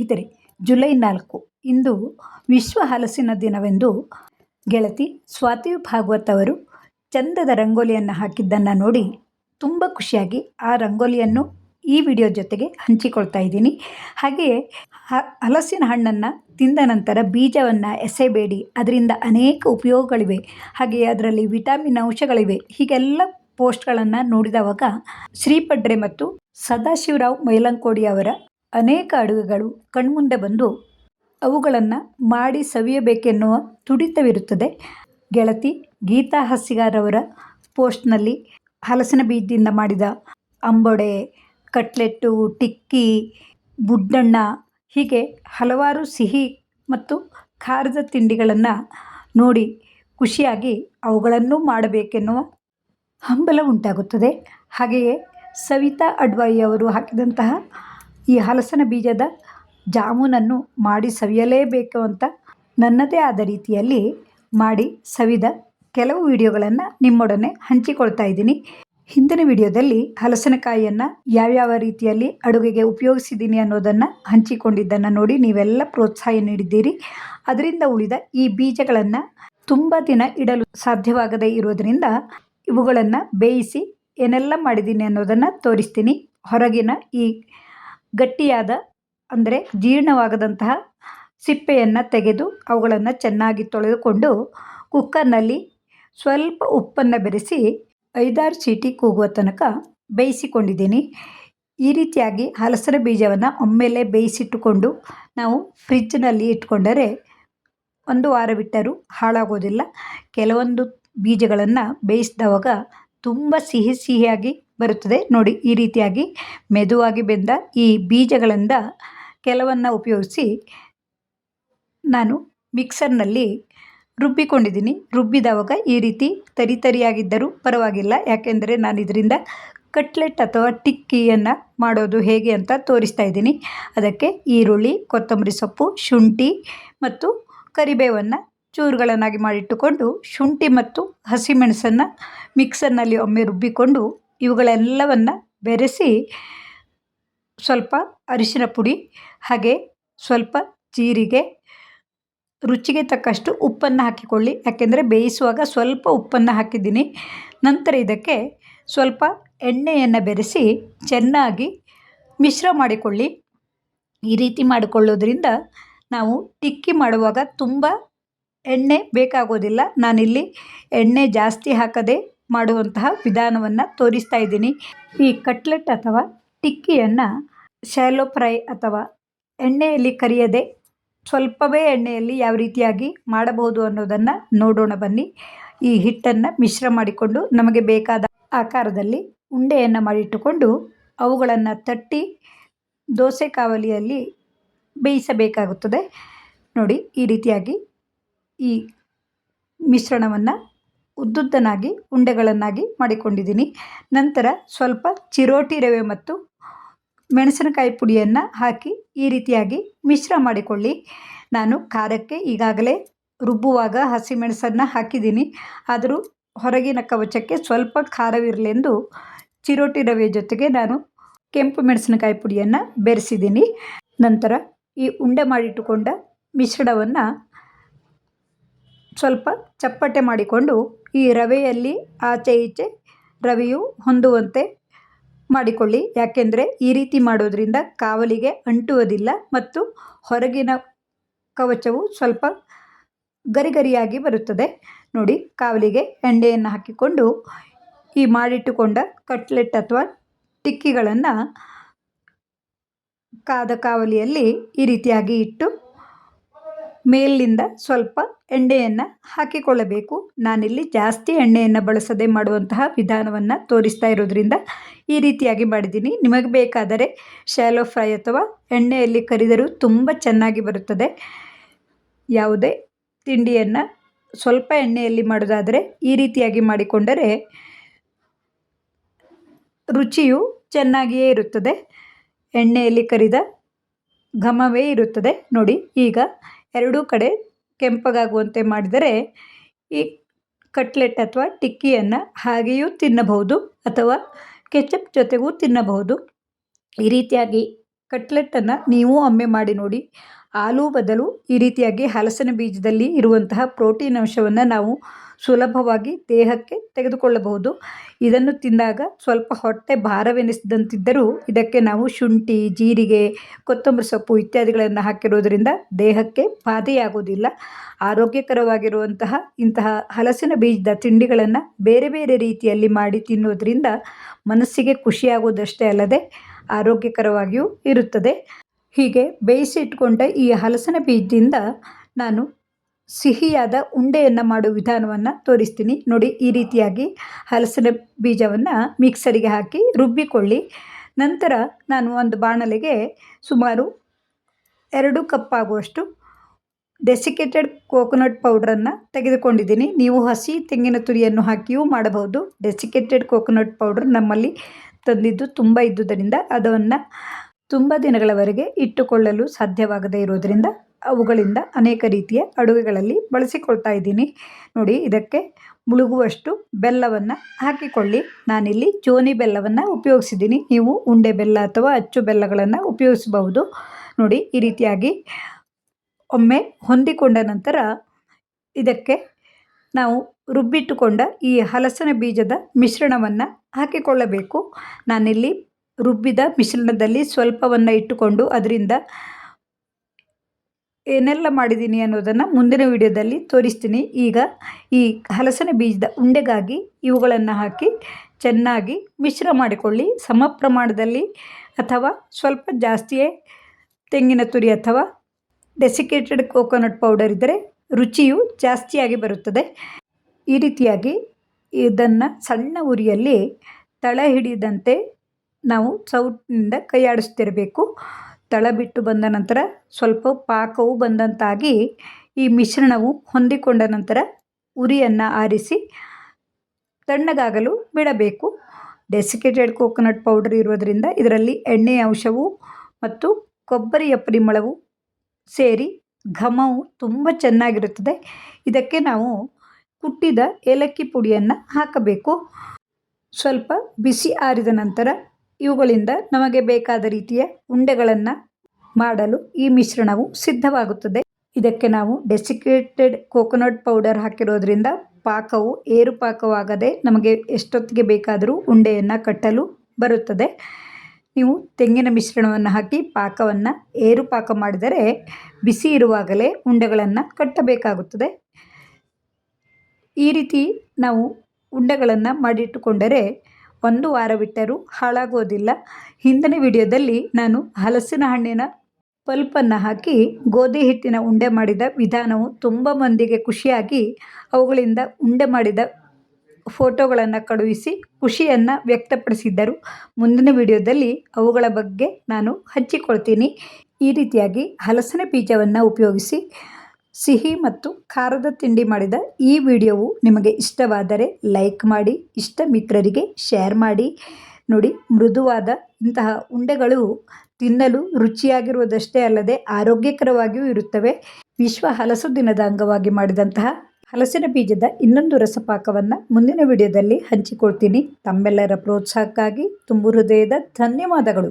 ಸ್ನೇಹಿತರೆ, ಜುಲೈ ನಾಲ್ಕು, ಇಂದು ವಿಶ್ವ ಹಲಸಿನ ದಿನವೆಂದು ಗೆಳತಿ ಸ್ವಾತಿ ಭಾಗವತ್ ಅವರು ಚಂದದ ರಂಗೋಲಿಯನ್ನು ಹಾಕಿದ್ದನ್ನು ನೋಡಿ ತುಂಬ ಖುಷಿಯಾಗಿ ಆ ರಂಗೋಲಿಯನ್ನು ಈ ವಿಡಿಯೋ ಜೊತೆಗೆ ಹಂಚಿಕೊಳ್ತಾ ಇದ್ದೀನಿ. ಹಾಗೆಯೇ ಹಲಸಿನ ಹಣ್ಣನ್ನು ತಿಂದ ನಂತರ ಬೀಜವನ್ನು ಎಸೆಬೇಡಿ. ಅದರಿಂದ ಅನೇಕ ಉಪಯೋಗಗಳಿವೆ. ಹಾಗೆಯೇ ಅದರಲ್ಲಿ ವಿಟಮಿನ್ ಅಂಶಗಳಿವೆ. ಹೀಗೆಲ್ಲ ಪೋಸ್ಟ್ಗಳನ್ನು ನೋಡಿದವಾಗ ಶ್ರೀಪಡ್ರೆ ಮತ್ತು ಸದಾಶಿವರಾವ್ ಮೈಲಂಕೋಡಿ ಅವರ ಅನೇಕ ಅಡುಗೆಗಳು ಕಣ್ಮುಂದೆ ಬಂದು ಅವುಗಳನ್ನು ಮಾಡಿ ಸವಿಯಬೇಕೆನ್ನುವ ತುಡಿತವಿರುತ್ತದೆ. ಗೆಳತಿ ಗೀತಾ ಹಸಿಗಾರವರ ಪೋಸ್ಟ್ನಲ್ಲಿ ಹಲಸಿನ ಬೀಜದಿಂದ ಮಾಡಿದ ಅಂಬೊಡೆ, ಕಟ್ಲೆಟ್ಟು, ಟಿಕ್ಕಿ, ಬುಡ್ಡಣ್ಣ ಹೀಗೆ ಹಲವಾರು ಸಿಹಿ ಮತ್ತು ಖಾರದ ತಿಂಡಿಗಳನ್ನು ನೋಡಿ ಖುಷಿಯಾಗಿ ಅವುಗಳನ್ನು ಮಾಡಬೇಕೆನ್ನುವ ಹಂಬಲ ಉಂಟಾಗುತ್ತದೆ. ಹಾಗೆಯೇ ಸವಿತಾ ಅಡ್ವಾಯಿ ಅವರು ಹಾಕಿದಂತಹ ಈ ಹಲಸಿನ ಬೀಜದ ಜಾಮೂನನ್ನು ಮಾಡಿ ಸವಿಯಲೇಬೇಕು ಅಂತ ನನ್ನದೇ ಆದ ರೀತಿಯಲ್ಲಿ ಮಾಡಿ ಸವಿದ ಕೆಲವು ವಿಡಿಯೋಗಳನ್ನು ನಿಮ್ಮೊಡನೆ ಹಂಚಿಕೊಳ್ತಾ ಇದ್ದೀನಿ. ಹಿಂದಿನ ವಿಡಿಯೋದಲ್ಲಿ ಹಲಸಿನಕಾಯಿಯನ್ನು ಯಾವ್ಯಾವ ರೀತಿಯಲ್ಲಿ ಅಡುಗೆಗೆ ಉಪಯೋಗಿಸಿದ್ದೀನಿ ಅನ್ನೋದನ್ನು ಹಂಚಿಕೊಂಡಿದ್ದನ್ನು ನೋಡಿ ನೀವೆಲ್ಲ ಪ್ರೋತ್ಸಾಹ ನೀಡಿದ್ದೀರಿ. ಅದರಿಂದ ಉಳಿದ ಈ ಬೀಜಗಳನ್ನು ತುಂಬ ದಿನ ಇಡಲು ಸಾಧ್ಯವಾಗದೇ ಇರೋದರಿಂದ ಇವುಗಳನ್ನು ಬೇಯಿಸಿ ಏನೆಲ್ಲ ಮಾಡಿದ್ದೀನಿ ಅನ್ನೋದನ್ನು ತೋರಿಸ್ತೀನಿ. ಹೊರಗಿನ ಈ ಗಟ್ಟಿಯಾದ, ಅಂದರೆ ಜೀರ್ಣವಾಗದಂತಹ ಸಿಪ್ಪೆಯನ್ನು ತೆಗೆದು ಅವುಗಳನ್ನು ಚೆನ್ನಾಗಿ ತೊಳೆದುಕೊಂಡು ಕುಕ್ಕರ್ನಲ್ಲಿ ಸ್ವಲ್ಪ ಉಪ್ಪನ್ನು ಬೆರೆಸಿ ಐದಾರು ಸೀಟಿ ಕೂಗುವ ತನಕ ಬೇಯಿಸಿಕೊಂಡಿದ್ದೀನಿ. ಈ ರೀತಿಯಾಗಿ ಹಲಸಿನ ಬೀಜವನ್ನು ಒಮ್ಮೆಲೆ ಬೇಯಿಸಿಟ್ಟುಕೊಂಡು ನಾವು ಫ್ರಿಜ್ನಲ್ಲಿ ಇಟ್ಕೊಂಡರೆ ಒಂದು ವಾರ ಬಿಟ್ಟರೂ ಹಾಳಾಗೋದಿಲ್ಲ. ಕೆಲವೊಂದು ಬೀಜಗಳನ್ನು ಬೇಯಿಸಿದವಾಗ ತುಂಬ ಸಿಹಿ ಸಿಹಿಯಾಗಿ ಬರುತ್ತದೆ. ನೋಡಿ, ಈ ರೀತಿಯಾಗಿ ಮೆದುವಾಗಿ ಬೆಂದ ಈ ಬೀಜಗಳಿಂದ ಕೆಲವನ್ನು ಉಪಯೋಗಿಸಿ ನಾನು ಮಿಕ್ಸರ್ನಲ್ಲಿ ರುಬ್ಬಿಕೊಂಡಿದ್ದೀನಿ. ರುಬ್ಬಿದವಾಗ ಈ ರೀತಿ ತರಿ ತರಿಯಾಗಿದ್ದರೂ ಪರವಾಗಿಲ್ಲ. ಯಾಕೆಂದರೆ ನಾನು ಇದರಿಂದ ಕಟ್ಲೆಟ್ ಅಥವಾ ಟಿಕ್ಕಿಯನ್ನು ಮಾಡೋದು ಹೇಗೆ ಅಂತ ತೋರಿಸ್ತಾ ಇದ್ದೀನಿ. ಅದಕ್ಕೆ ಈರುಳ್ಳಿ, ಕೊತ್ತಂಬರಿ ಸೊಪ್ಪು, ಶುಂಠಿ ಮತ್ತು ಕರಿಬೇವನ್ನು ಚೂರುಗಳನ್ನಾಗಿ ಮಾಡಿಟ್ಟುಕೊಂಡು ಶುಂಠಿ ಮತ್ತು ಹಸಿಮೆಣಸನ್ನು ಮಿಕ್ಸರ್ನಲ್ಲಿ ಒಮ್ಮೆ ರುಬ್ಬಿಕೊಂಡು ಇವುಗಳೆಲ್ಲವನ್ನು ಬೆರೆಸಿ ಸ್ವಲ್ಪ ಅರಿಶಿನ ಪುಡಿ ಹಾಗೆ ಸ್ವಲ್ಪ ಜೀರಿಗೆ, ರುಚಿಗೆ ತಕ್ಕಷ್ಟು ಉಪ್ಪನ್ನು ಹಾಕಿಕೊಳ್ಳಿ. ಯಾಕೆಂದರೆ ಬೇಯಿಸುವಾಗ ಸ್ವಲ್ಪ ಉಪ್ಪನ್ನು ಹಾಕಿದ್ದೀನಿ. ನಂತರ ಇದಕ್ಕೆ ಸ್ವಲ್ಪ ಎಣ್ಣೆಯನ್ನು ಬೆರೆಸಿ ಚೆನ್ನಾಗಿ ಮಿಶ್ರ ಮಾಡಿಕೊಳ್ಳಿ. ಈ ರೀತಿ ಮಾಡಿಕೊಳ್ಳೋದ್ರಿಂದ ನಾವು ಟಿಕ್ಕಿ ಮಾಡುವಾಗ ತುಂಬ ಎಣ್ಣೆ ಬೇಕಾಗೋದಿಲ್ಲ. ನಾನಿಲ್ಲಿ ಎಣ್ಣೆ ಜಾಸ್ತಿ ಹಾಕದೆ ಮಾಡುವಂತಹ ವಿಧಾನವನ್ನು ತೋರಿಸ್ತಾ ಇದ್ದೀನಿ. ಈ ಕಟ್ಲೆಟ್ ಅಥವಾ ಟಿಕ್ಕಿಯನ್ನು ಶ್ಯಾಲೋ ಫ್ರೈ ಅಥವಾ ಎಣ್ಣೆಯಲ್ಲಿ ಕರಿಯದೆ ಸ್ವಲ್ಪವೇ ಎಣ್ಣೆಯಲ್ಲಿ ಯಾವ ರೀತಿಯಾಗಿ ಮಾಡಬಹುದು ಅನ್ನೋದನ್ನು ನೋಡೋಣ ಬನ್ನಿ. ಈ ಹಿಟ್ಟನ್ನು ಮಿಶ್ರ ಮಾಡಿಕೊಂಡು ನಮಗೆ ಬೇಕಾದ ಆಕಾರದಲ್ಲಿ ಉಂಡೆಯನ್ನು ಮಾಡಿಟ್ಟುಕೊಂಡು ಅವುಗಳನ್ನು ತಟ್ಟಿ ದೋಸೆ ಕಾವಲಿಯಲ್ಲಿ ಬೇಯಿಸಬೇಕಾಗುತ್ತದೆ. ನೋಡಿ, ಈ ರೀತಿಯಾಗಿ ಈ ಮಿಶ್ರಣವನ್ನು ಉದ್ದುದ್ದನಾಗಿ, ಉಂಡೆಗಳನ್ನಾಗಿ ಮಾಡಿಕೊಂಡಿದ್ದೀನಿ. ನಂತರ ಸ್ವಲ್ಪ ಚಿರೋಟಿ ರವೆ ಮತ್ತು ಮೆಣಸಿನಕಾಯಿ ಪುಡಿಯನ್ನು ಹಾಕಿ ಈ ರೀತಿಯಾಗಿ ಮಿಶ್ರ ಮಾಡಿಕೊಳ್ಳಿ. ನಾನು ಖಾರಕ್ಕೆ ಈಗಾಗಲೇ ರುಬ್ಬುವಾಗ ಹಸಿಮೆಣಸನ್ನು ಹಾಕಿದ್ದೀನಿ. ಆದರೂ ಹೊರಗಿನ ಕವಚಕ್ಕೆ ಸ್ವಲ್ಪ ಖಾರವಿರಲೆಂದು ಚಿರೋಟಿ ರವೆ ಜೊತೆಗೆ ನಾನು ಕೆಂಪು ಮೆಣಸಿನಕಾಯಿ ಪುಡಿಯನ್ನು ಬೆರೆಸಿದ್ದೀನಿ. ನಂತರ ಈ ಉಂಡೆ ಮಾಡಿಟ್ಟುಕೊಂಡ ಮಿಶ್ರಣವನ್ನು ಸ್ವಲ್ಪ ಚಪ್ಪಟೆ ಮಾಡಿಕೊಂಡು ಈ ರವೆಯಲ್ಲಿ ಆಚೆ ಈಚೆ ರವೆಯು ಹೊಂದುವಂತೆ ಮಾಡಿಕೊಳ್ಳಿ. ಯಾಕೆಂದರೆ ಈ ರೀತಿ ಮಾಡೋದರಿಂದ ಕಾವಲಿಗೆ ಅಂಟುವುದಿಲ್ಲ ಮತ್ತು ಹೊರಗಿನ ಕವಚವು ಸ್ವಲ್ಪ ಗರಿಗರಿಯಾಗಿ ಬರುತ್ತದೆ. ನೋಡಿ, ಕಾವಲಿಗೆ ಎಣ್ಣೆಯನ್ನು ಹಾಕಿಕೊಂಡು ಈ ಮಾಡಿಟ್ಟುಕೊಂಡ ಕಟ್ಲೆಟ್ ಅಥವಾ ಟಿಕ್ಕಿಗಳನ್ನು ಕಾದ ಕಾವಲಿಯಲ್ಲಿ ಈ ರೀತಿಯಾಗಿ ಇಟ್ಟು ಮೇಲಿನಿಂದ ಸ್ವಲ್ಪ ಎಣ್ಣೆಯನ್ನು ಹಾಕಿಕೊಳ್ಳಬೇಕು. ನಾನಿಲ್ಲಿ ಜಾಸ್ತಿ ಎಣ್ಣೆಯನ್ನು ಬಳಸದೆ ಮಾಡುವಂತಹ ವಿಧಾನವನ್ನು ತೋರಿಸ್ತಾ ಇರೋದ್ರಿಂದ ಈ ರೀತಿಯಾಗಿ ಮಾಡಿದ್ದೀನಿ. ನಿಮಗೆ ಬೇಕಾದರೆ ಶ್ಯಾಲೋ ಫ್ರೈ ಅಥವಾ ಎಣ್ಣೆಯಲ್ಲಿ ಕರಿದರೂ ತುಂಬ ಚೆನ್ನಾಗಿ ಬರುತ್ತದೆ. ಯಾವುದೇ ತಿಂಡಿಯನ್ನು ಸ್ವಲ್ಪ ಎಣ್ಣೆಯಲ್ಲಿ ಮಾಡೋದಾದರೆ ಈ ರೀತಿಯಾಗಿ ಮಾಡಿಕೊಂಡರೆ ರುಚಿಯು ಚೆನ್ನಾಗಿಯೇ ಇರುತ್ತದೆ. ಎಣ್ಣೆಯಲ್ಲಿ ಕರಿದ ಘಮವೇ ಇರುತ್ತದೆ. ನೋಡಿ, ಈಗ ಎರಡೂ ಕಡೆ ಕೆಂಪಗಾಗುವಂತೆ ಮಾಡಿದರೆ ಈ ಕಟ್ಲೆಟ್ ಅಥವಾ ಟಿಕ್ಕಿಯನ್ನು ಹಾಗೆಯೂ ತಿನ್ನಬಹುದು ಅಥವಾ ಕೆಚಪ್ ಜೊತೆಗೂ ತಿನ್ನಬಹುದು. ಈ ರೀತಿಯಾಗಿ ಕಟ್ಲೆಟ್ಟನ್ನು ನೀವು ಒಮ್ಮೆ ಮಾಡಿ ನೋಡಿ ಆಲೂ ಬದಲು ಈ ರೀತಿಯಾಗಿ ಹಲಸಿನ ಬೀಜದಲ್ಲಿ ಇರುವಂತಹ ಪ್ರೋಟೀನ್ ಅಂಶವನ್ನು ನಾವು ಸುಲಭವಾಗಿ ದೇಹಕ್ಕೆ ತೆಗೆದುಕೊಳ್ಳಬಹುದು. ಇದನ್ನು ತಿಂದಾಗ ಸ್ವಲ್ಪ ಹೊಟ್ಟೆ ಭಾರವೆನಿಸಿದಂತಿದ್ದರೂ ಇದಕ್ಕೆ ನಾವು ಶುಂಠಿ, ಜೀರಿಗೆ, ಕೊತ್ತಂಬರಿ ಸೊಪ್ಪು ಇತ್ಯಾದಿಗಳನ್ನು ಹಾಕಿರೋದ್ರಿಂದ ದೇಹಕ್ಕೆ ಬಾಧೆಯಾಗುವುದಿಲ್ಲ. ಆರೋಗ್ಯಕರವಾಗಿರುವಂತಹ ಇಂತಹ ಹಲಸಿನ ಬೀಜದ ತಿಂಡಿಗಳನ್ನು ಬೇರೆ ಬೇರೆ ರೀತಿಯಲ್ಲಿ ಮಾಡಿ ತಿನ್ನೋದ್ರಿಂದ ಮನಸ್ಸಿಗೆ ಖುಷಿಯಾಗುವುದಷ್ಟೇ ಅಲ್ಲದೆ ಆರೋಗ್ಯಕರವಾಗಿಯೂ ಇರುತ್ತದೆ. ಹೀಗೆ ಬೇಯಿಸಿ ಇಟ್ಕೊಂಡ ಈ ಹಲಸಿನ ಬೀಜದಿಂದ ನಾನು ಸಿಹಿಯಾದ ಉಂಡೆಯನ್ನು ಮಾಡೋ ವಿಧಾನವನ್ನು ತೋರಿಸ್ತೀನಿ. ನೋಡಿ, ಈ ರೀತಿಯಾಗಿ ಹಲಸಿನ ಬೀಜವನ್ನು ಮಿಕ್ಸರಿಗೆ ಹಾಕಿ ರುಬ್ಬಿಕೊಳ್ಳಿ. ನಂತರ ನಾನು ಒಂದು ಬಾಣಲೆಗೆ ಸುಮಾರು ಎರಡು ಕಪ್ ಆಗುವಷ್ಟು ಡೆಸಿಕೇಟೆಡ್ ಕೋಕೋನಟ್ ಪೌಡ್ರನ್ನು ತೆಗೆದುಕೊಂಡಿದ್ದೀನಿ. ನೀವು ಹಸಿ ತೆಂಗಿನ ತುರಿಯನ್ನು ಹಾಕಿಯೂ ಮಾಡಬಹುದು. ಡೆಸಿಕೇಟೆಡ್ ಕೋಕೋನಟ್ ಪೌಡ್ರ್ ನಮ್ಮಲ್ಲಿ ತಂದಿದ್ದು ತುಂಬ ಇದ್ದುದರಿಂದ ಅದನ್ನು ತುಂಬ ದಿನಗಳವರೆಗೆ ಇಟ್ಟುಕೊಳ್ಳಲು ಸಾಧ್ಯವಾಗದೇ ಇರೋದರಿಂದ ಅವುಗಳಿಂದ ಅನೇಕ ರೀತಿಯ ಅಡುಗೆಗಳಲ್ಲಿ ಬಳಸಿಕೊಳ್ತಾ ಇದ್ದೀನಿ. ನೋಡಿ, ಇದಕ್ಕೆ ಮುಳುಗುವಷ್ಟು ಬೆಲ್ಲವನ್ನು ಹಾಕಿಕೊಳ್ಳಿ. ನಾನಿಲ್ಲಿ ಜೋನಿ ಬೆಲ್ಲವನ್ನು ಉಪಯೋಗಿಸಿದ್ದೀನಿ. ನೀವು ಉಂಡೆ ಬೆಲ್ಲ ಅಥವಾ ಅಚ್ಚು ಬೆಲ್ಲಗಳನ್ನು ಉಪಯೋಗಿಸಬಹುದು. ನೋಡಿ, ಈ ರೀತಿಯಾಗಿ ಒಮ್ಮೆ ಹೊಂದಿಕೊಂಡ ನಂತರ ಇದಕ್ಕೆ ನಾವು ರುಬ್ಬಿಟ್ಟುಕೊಂಡ ಈ ಹಲಸಿನ ಬೀಜದ ಮಿಶ್ರಣವನ್ನು ಹಾಕಿಕೊಳ್ಳಬೇಕು. ನಾನಿಲ್ಲಿ ರುಬ್ಬಿದ ಮಿಶ್ರಣದಲ್ಲಿ ಸ್ವಲ್ಪವನ್ನು ಇಟ್ಟುಕೊಂಡು ಅದರಿಂದ ಏನೆಲ್ಲ ಮಾಡಿದ್ದೀನಿ ಅನ್ನೋದನ್ನು ಮುಂದಿನ ವಿಡಿಯೋದಲ್ಲಿ ತೋರಿಸ್ತೀನಿ. ಈಗ ಈ ಹಲಸಿನ ಬೀಜದ ಉಂಡೆಗಾಗಿ ಇವುಗಳನ್ನು ಹಾಕಿ ಚೆನ್ನಾಗಿ ಮಿಶ್ರ ಮಾಡಿಕೊಳ್ಳಿ. ಸಮ ಪ್ರಮಾಣದಲ್ಲಿ ಅಥವಾ ಸ್ವಲ್ಪ ಜಾಸ್ತಿಯೇ ತೆಂಗಿನ ತುರಿ ಅಥವಾ ಡೆಸಿಕೇಟೆಡ್ ಕೋಕೋನಟ್ ಪೌಡರ್ ಇದ್ದರೆ ರುಚಿಯು ಜಾಸ್ತಿಯಾಗಿ ಬರುತ್ತದೆ. ಈ ರೀತಿಯಾಗಿ ಇದನ್ನು ಸಣ್ಣ ಉರಿಯಲ್ಲಿ ತಳ ಹಿಡಿದಂತೆ ನಾವು ಸೌಟ್ನಿಂದ ಕೈಯಾಡಿಸ್ತಿರಬೇಕು. ತಳ ಬಿಟ್ಟು ಬಂದ ನಂತರ ಸ್ವಲ್ಪ ಪಾಕವು ಬಂದಂತಾಗಿ ಈ ಮಿಶ್ರಣವು ಹೊಂದಿಕೊಂಡ ನಂತರ ಉರಿಯನ್ನು ಆರಿಸಿ ತಣ್ಣಗಾಗಲು ಬಿಡಬೇಕು. ಡೆಸಿಕೇಟೆಡ್ ಕೋಕೋನಟ್ ಪೌಡರ್ ಇರೋದರಿಂದ ಇದರಲ್ಲಿ ಎಣ್ಣೆಯ ಅಂಶವು ಮತ್ತು ಕೊಬ್ಬರಿಯ ಪರಿಮಳವು ಸೇರಿ ಘಮವು ತುಂಬ ಚೆನ್ನಾಗಿರುತ್ತದೆ. ಇದಕ್ಕೆ ನಾವು ಕುಟ್ಟಿದ ಏಲಕ್ಕಿ ಪುಡಿಯನ್ನು ಹಾಕಬೇಕು. ಸ್ವಲ್ಪ ಬಿಸಿ ಆರಿದ ನಂತರ ಇವುಗಳಿಂದ ನಮಗೆ ಬೇಕಾದ ರೀತಿಯ ಉಂಡೆಗಳನ್ನು ಮಾಡಲು ಈ ಮಿಶ್ರಣವು ಸಿದ್ಧವಾಗುತ್ತದೆ. ಇದಕ್ಕೆ ನಾವು ಡೆಸಿಕೇಟೆಡ್ ಕೋಕೋನಟ್ ಪೌಡರ್ ಹಾಕಿರೋದ್ರಿಂದ ಪಾಕವು ಏರು ಪಾಕವಾಗದೆ ನಮಗೆ ಎಷ್ಟೊತ್ತಿಗೆ ಬೇಕಾದರೂ ಉಂಡೆಯನ್ನು ಕಟ್ಟಲು ಬರುತ್ತದೆ. ನೀವು ತೆಂಗಿನ ಮಿಶ್ರಣವನ್ನು ಹಾಕಿ ಪಾಕವನ್ನು ಏರು ಪಾಕ ಮಾಡಿದರೆ ಬಿಸಿ ಇರುವಾಗಲೇ ಉಂಡೆಗಳನ್ನು ಕಟ್ಟಬೇಕಾಗುತ್ತದೆ. ಈ ರೀತಿ ನಾವು ಉಂಡೆಗಳನ್ನು ಮಾಡಿಟ್ಟುಕೊಂಡರೆ ಒಂದು ವಾರ ಬಿಟ್ಟರೂ ಹಾಳಾಗೋದಿಲ್ಲ. ಹಿಂದಿನ ವಿಡಿಯೋದಲ್ಲಿ ನಾನು ಹಲಸಿನ ಹಣ್ಣಿನ ಪಲ್ಪನ್ನು ಹಾಕಿ ಗೋಧಿ ಹಿಟ್ಟಿನ ಉಂಡೆ ಮಾಡಿದ ವಿಧಾನವು ತುಂಬ ಮಂದಿಗೆ ಖುಷಿಯಾಗಿ ಅವುಗಳಿಂದ ಉಂಡೆ ಮಾಡಿದ ಫೋಟೋಗಳನ್ನು ಕಳುಹಿಸಿ ಖುಷಿಯನ್ನು ವ್ಯಕ್ತಪಡಿಸಿದ್ದರು. ಮುಂದಿನ ವಿಡಿಯೋದಲ್ಲಿ ಅವುಗಳ ಬಗ್ಗೆ ನಾನು ಹಂಚಿಕೊಳ್ತೀನಿ. ಈ ರೀತಿಯಾಗಿ ಹಲಸಿನ ಬೀಜವನ್ನು ಉಪಯೋಗಿಸಿ ಸಿಹಿ ಮತ್ತು ಖಾರದ ತಿಂಡಿ ಮಾಡಿದ ಈ ವಿಡಿಯೋವು ನಿಮಗೆ ಇಷ್ಟವಾದರೆ ಲೈಕ್ ಮಾಡಿ ಇಷ್ಟ ಮಿತ್ರರಿಗೆ ಶೇರ್ ಮಾಡಿ. ನೋಡಿ, ಮೃದುವಾದ ಇಂತಹ ಉಂಡೆಗಳು ತಿನ್ನಲು ರುಚಿಯಾಗಿರುವುದಷ್ಟೇ ಅಲ್ಲದೆ ಆರೋಗ್ಯಕರವಾಗಿಯೂ ಇರುತ್ತವೆ. ವಿಶ್ವ ಹಲಸು ದಿನದ ಅಂಗವಾಗಿ ಮಾಡಿದಂತಹ ಹಲಸಿನ ಬೀಜದ ಇನ್ನೊಂದು ರಸಪಾಕವನ್ನು ಮುಂದಿನ ವಿಡಿಯೋದಲ್ಲಿ ಹಂಚಿಕೊಳ್ತೀನಿ. ತಮ್ಮೆಲ್ಲರ ಪ್ರೋತ್ಸಾಹಕ್ಕಾಗಿ ತುಂಬು ಹೃದಯದ ಧನ್ಯವಾದಗಳು.